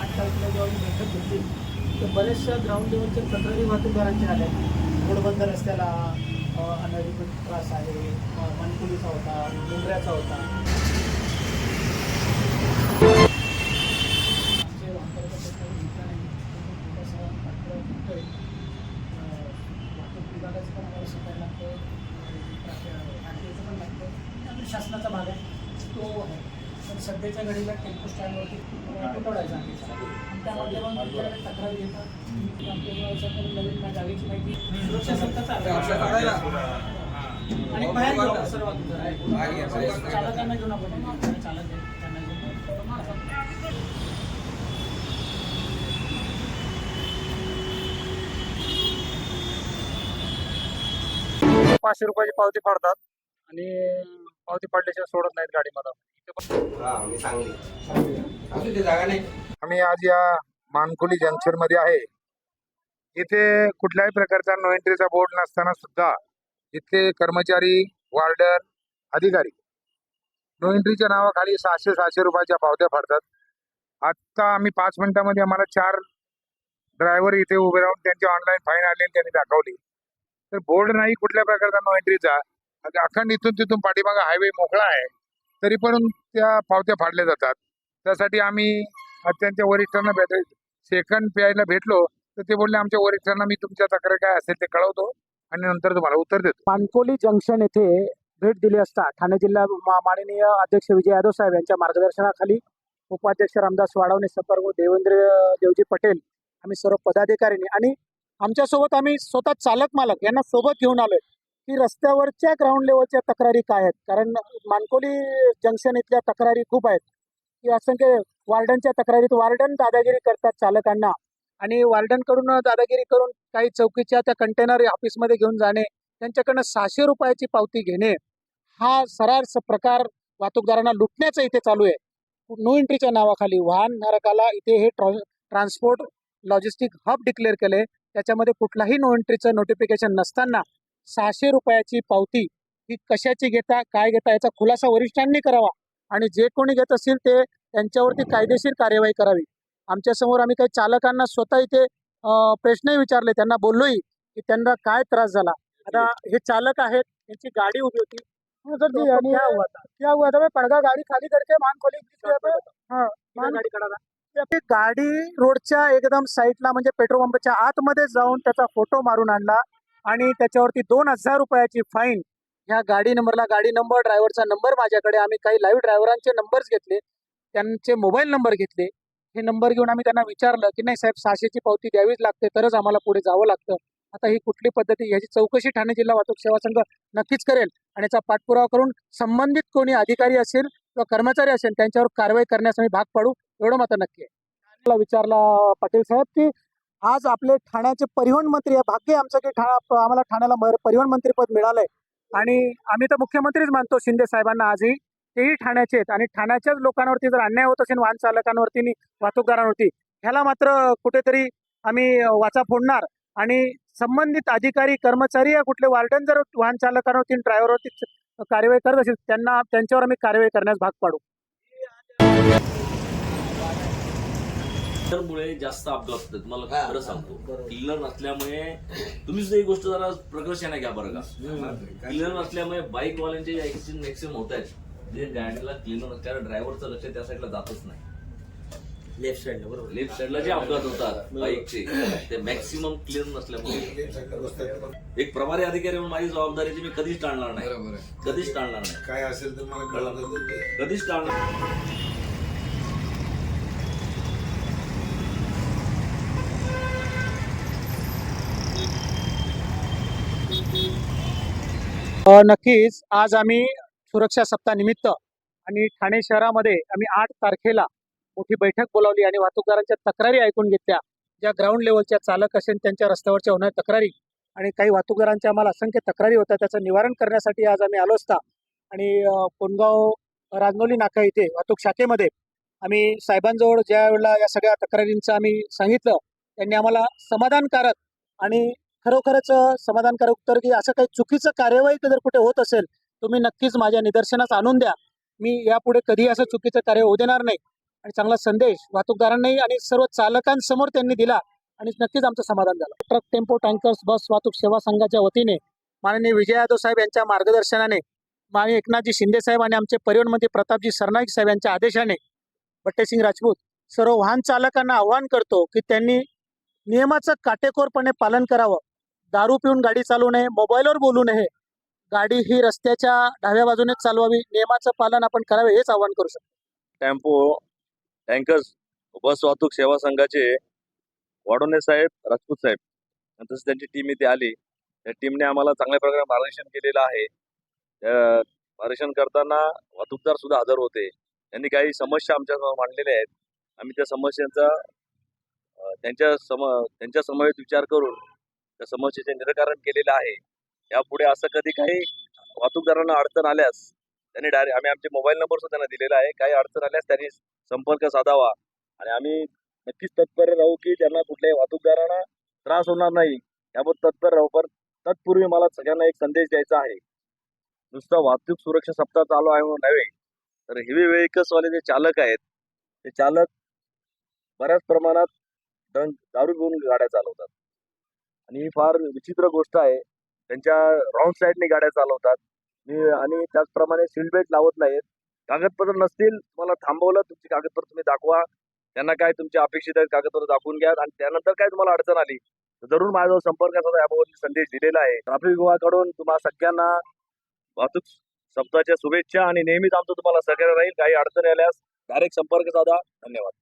आठ तारखेला जेव्हा मी बैठक घेतली तर बऱ्याचशा ग्राउंड लेवलच्या तक्रारी वाहतूकदारांच्या आल्या. घोडबंद रस्त्याला अनधिकृत त्रास आहे अ, होता मुंबऱ्याचा होता. वाहतूक पण शिकायला पण लागतं आपल्या शासनाचा भाग आहे. तो आहे. पण सध्याच्या घडीला टेम्पो स्टँडवरती तुटवडायचा आणि त्या माध्यमातून तुमच्याकडे तक्रार आमच्या नवीन मा- जागेची माहिती सुरक्षा सत्ताचा आणि बाहेर चालकांना घेऊन आपण त्यांना घेऊन पाचशे रुपयाची पावती फाडतात. आणि पावती फाडल्याशिवाय सोडत नाहीत गाडी मला हा आम्ही आज या मानकुली जंक्शनमध्ये आहे. इथे कुठल्याही प्रकारचा नो एंट्रीचा बोर्ड नसताना सुद्धा इथले कर्मचारी वार्डर अधिकारी नो एंट्रीच्या नावाखाली सहाशे सहाशे रुपयाच्या पावत्या फाडतात आत्ता आम्ही पाच मिनिटामध्ये आम्हाला चार ड्रायव्हर इथे उभे राहून त्यांची ऑनलाईन फाईन आली आणि त्यांनी दाखवली. तर बोर्ड नाही कुठल्या प्रकारचा नो एंट्रीचा अखंड इथून तिथून पाठीमागा हायवे मोकळा आहे तरी पण त्या पावत्या फाडल्या जातात. त्यासाठी आम्ही अत्यंत त्यांच्या वरिष्ठांना भेट सेकंड प्यायला भेटलो तर ते बोलले आमच्या वरिष्ठांना मी तुमच्या तक्रार काय असेल ते कळवतो आणि नंतर तुम्हाला उत्तर देतो. पानकोली जंक्शन येथे भेट दिली असता ठाणे जिल्हा मा- माननीय अध्यक्ष विजय यादव साहेब यांच्या मार्गदर्शनाखाली उपाध्यक्ष रामदास वाडवणे सपर्क देवेंद्र देवजी पटेल आम्ही सर्व पदाधिकाऱ्यांनी आणि आमच्यासोबत आम्ही स्वतः चालक मालक यांना सोबत घेऊन आलोय. की रस्त्यावरच्या ग्राउंड लेवलच्या तक्रारी काय आहेत? कारण मानकोली जंक्शन इथल्या तक्रारी खूप आहेत. की असंख्य वार्डनच्या तक्रारीत वार्डन दादागिरी करतात चालकांना आणि वार्डनकडून दादागिरी करून काही चौकीच्या त्या कंटेनर ऑफिसमध्ये घेऊन जाणे त्यांच्याकडनं सहाशे रुपयाची पावती घेणे हा सरास प्रकार वाहतूकदारांना लुटण्याचा इथे चालू आहे. नो एंट्रीच्या नावाखाली वाहन धारकाला इथे हे ट्रॉ ट्रान्सपोर्ट लॉजिस्टिक हब डिक्लेअर केले त्याच्यामध्ये कुठलाही नो एंट्रीचं नोटिफिकेशन नसताना सहाशे रुपयाची पावती ही कशाची घेता काय घेता याचा खुलासा वरिष्ठांनी करावा आणि जे कोणी घेत असतील ते त्यांच्यावरती कायदेशीर कार्यवाही करावी. आमच्यासमोर आम्ही काही चालकांना स्वतः इथे प्रश्नही विचारले त्यांना बोललोही की त्यांना काय त्रास झाला. आता हे चालक आहेत त्यांची गाडी उभी होती. सर जी आणि क्या हुआ था? पडगा गाडी खाली करके मान खोली. गाडी गाडी रोडच्या एकदम साईडला म्हणजे पेट्रोल पंपच्या आतमध्ये जाऊन त्याचा फोटो मारून आणला. आणि त्याच्यावरती दोन हजार रुपयाची फाईन ह्या गाडी नंबरला गाडी नंबर ड्रायव्हरचा नंबर माझ्याकडे. आम्ही काही लाईव्ह ड्रायव्हरांचे नंबर्स घेतले त्यांचे मोबाईल नंबर घेतले. हे नंबर घेऊन आम्ही त्यांना विचारलं की नाही साहेब सहाशेची पावती द्यावीच लागते तरच आम्हाला पुढे जावं लागतं. आता ही कुठली पद्धती याची चौकशी ठाणे जिल्हा वाहतूक सेवा संघ नक्कीच करेल. आणि याचा पाठपुरावा करून संबंधित कोणी अधिकारी असेल किंवा कर्मचारी असेल त्यांच्यावर कारवाई करण्यास आम्ही भाग पाडू. एवढं मात्र नक्की आहे. विचारला पाटील साहेब की आज आपले ठाण्याचे परिवहन मंत्री आहे. भाग्य आमचं की ठाणा आम्हाला ठाण्याला परिवहन मंत्रीपद मिळालंय. आणि आम्ही तर मुख्यमंत्रीच मानतो शिंदे साहेबांना आजही. तेही ठाण्याचे आहेत. आणि ठाण्याच्याच लोकांवरती जर अन्याय होत असेल वाहन चालकांवरती वाहतूकदारांवरती ह्याला मात्र कुठेतरी आम्ही वाचा फोडणार. आणि संबंधित अधिकारी कर्मचारी या कुठले वार्डन जर वाहन चालकांवरती ड्रायव्हरवरती कारवाई करत असेल त्यांना त्यांच्यावर आम्ही कारवाई करण्यास भाग पाडू. मुळे जास्त अपघात होतात. मला हा, खरं हा, सांगतो. बरोबर. क्लिनर नसल्यामुळे तुम्ही सुद्धा ही गोष्ट जरा प्रकर्षाने घ्या बरं का. क्लिनर नसल्यामुळे बाईक वाल्यांचे ऍक्सिडेंट मॅक्सिमम होत आहेत जे गाडीला क्लिनर कारण ड्रायव्हरचं लक्ष त्या साईडला जातच नाही. लेफ्ट साईडला बरोबर. लेफ्ट साईडला जे अपघात होतात बाईकचे ते मॅक्सिमम क्लिअर नसल्यामुळे. एक प्रभारी अधिकारी म्हणून माझी जबाबदारी ती मी कधीच टाळणार नाही. बरोबर आहे. कधीच टाळणार नाही. काय असेल तर मला कळवलं कधीच टाळणार अ, नक्कीच. आज आम्ही सुरक्षा सप्ताहानिमित्त आणि ठाणे शहरामध्ये आम्ही आठ तारखेला मोठी बैठक बोलावली आणि वाहतूकदारांच्या तक्रारी ऐकून घेतल्या. ज्या ग्राउंड लेवलच्या चालक असेल त्यांच्या रस्त्यावरच्या होणाऱ्या तक्रारी आणि काही वाहतूकदारांच्या आम्हाला असंख्य तक्रारी होत्या त्याचं निवारण करण्यासाठी आज आम्ही आलो असता. आणि अ, कोणगाव रांगोली नाका इथे वाहतूक शाखेमध्ये आम्ही साहेबांजवळ ज्या वेळेला या सगळ्या तक्रारींचं आम्ही सांगितलं त्यांनी आम्हाला समाधानकारक आणि खरोखरच समाधानकारक उत्तर की असं काही चुकीचं कार्यवाही जर कुठे होत असेल तुम्ही नक्कीच माझ्या निदर्शनास आणून द्या. मी यापुढे कधी असं चुकीचं कार्य होऊ देणार नाही. आणि चांगला संदेश वाहतूकदारांनाही आणि सर्व चालकांसमोर त्यांनी दिला आणि नक्कीच आमचं समाधान झालं. ट्रक टेम्पो टँकर्स बस वाहतूक सेवा संघाच्या वतीने माननीय विजय यादव साहेब यांच्या मार्गदर्शनाने माननीय एकनाथजी शिंदे साहेब आणि आमचे परिवहन मंत्री प्रतापजी सरनाईक साहेब यांच्या आदेशाने भट्टेसिंग राजपूत सर्व वाहन चालकांना आवाहन करतो की त्यांनी नियमाचं काटेकोरपणे पालन करावं. दारू पिऊन गाडी चालवू नये मोबाईलवर बोलू नये. गाडी ही रस्त्याच्या डाव्या बाजूनेच चालवावी. नियमाचं पालन आपण करावे हेच आवाहन करू शकतो. टेम्पो टँकर्स बस वाहतूक सेवा संघाचे वाडोणे साहेब राजपूत साहेब आणि त्यांची टीम इथे आली. त्या टीमने आम्हाला चांगल्या प्रकारे मार्गदर्शन केलेलं आहे. त्या मार्गदर्शन करताना वाहतूकदार सुद्धा हजर होते. त्यांनी काही समस्या आमच्यासमोर मांडलेल्या आहेत. आम्ही त्या समस्यांचा त्यांच्या सम त्यांच्या समवेत विचार करून त्या समस्येचे निराकरण केलेलं आहे यापुढे असं कधी काही वाहतूकदारांना अडचण आल्यास त्यांनी डायरेक्ट आम्ही आमचे मोबाईल नंबर सुद्धा त्यांना दिलेला आहे. काही अडचण आल्यास त्यांनी संपर्क साधावा. आणि आम्ही नक्कीच तत्पर राहू की त्यांना कुठल्याही वाहतूकदारांना त्रास होणार नाही. याबाबत तत्पर राहू. पण तत्पूर्वी मला सगळ्यांना एक संदेश द्यायचा आहे. नुसतं वाहतूक सुरक्षा सप्ताह चालू आहे म्हणून नव्हे तर हेवी व्हेकल्सवाले जे चालक आहेत ते चालक बऱ्याच प्रमाणात ड्रंक दारू पिऊन गाड्या चालवतात. आणि ही फार विचित्र गोष्ट आहे. त्यांच्या रॉंग साईडने गाड्या चालवतात. मी आणि त्याचप्रमाणे सीट बेल्ट लावत नाहीत. कागदपत्र नसतील तुम्हाला थांबवलं तुमची कागदपत्र तुम्ही दाखवा. त्यांना काय तुमच्या अपेक्षित आहेत कागदपत्र दाखवून घ्या. आणि त्यानंतर काय तुम्हाला अडचण आली तर जरूर माझ्याजवळ संपर्क साधा याबाबत संदेश दिलेला आहे. ट्राफिक विभागाकडून तुम्हाला सगळ्यांना वाहतूक सप्ताहाच्या शुभेच्छा आणि नेहमीच आमचं तुम्हाला सहकार्य राहील. काही अडचणी आल्यास डायरेक्ट संपर्क साधा. धन्यवाद.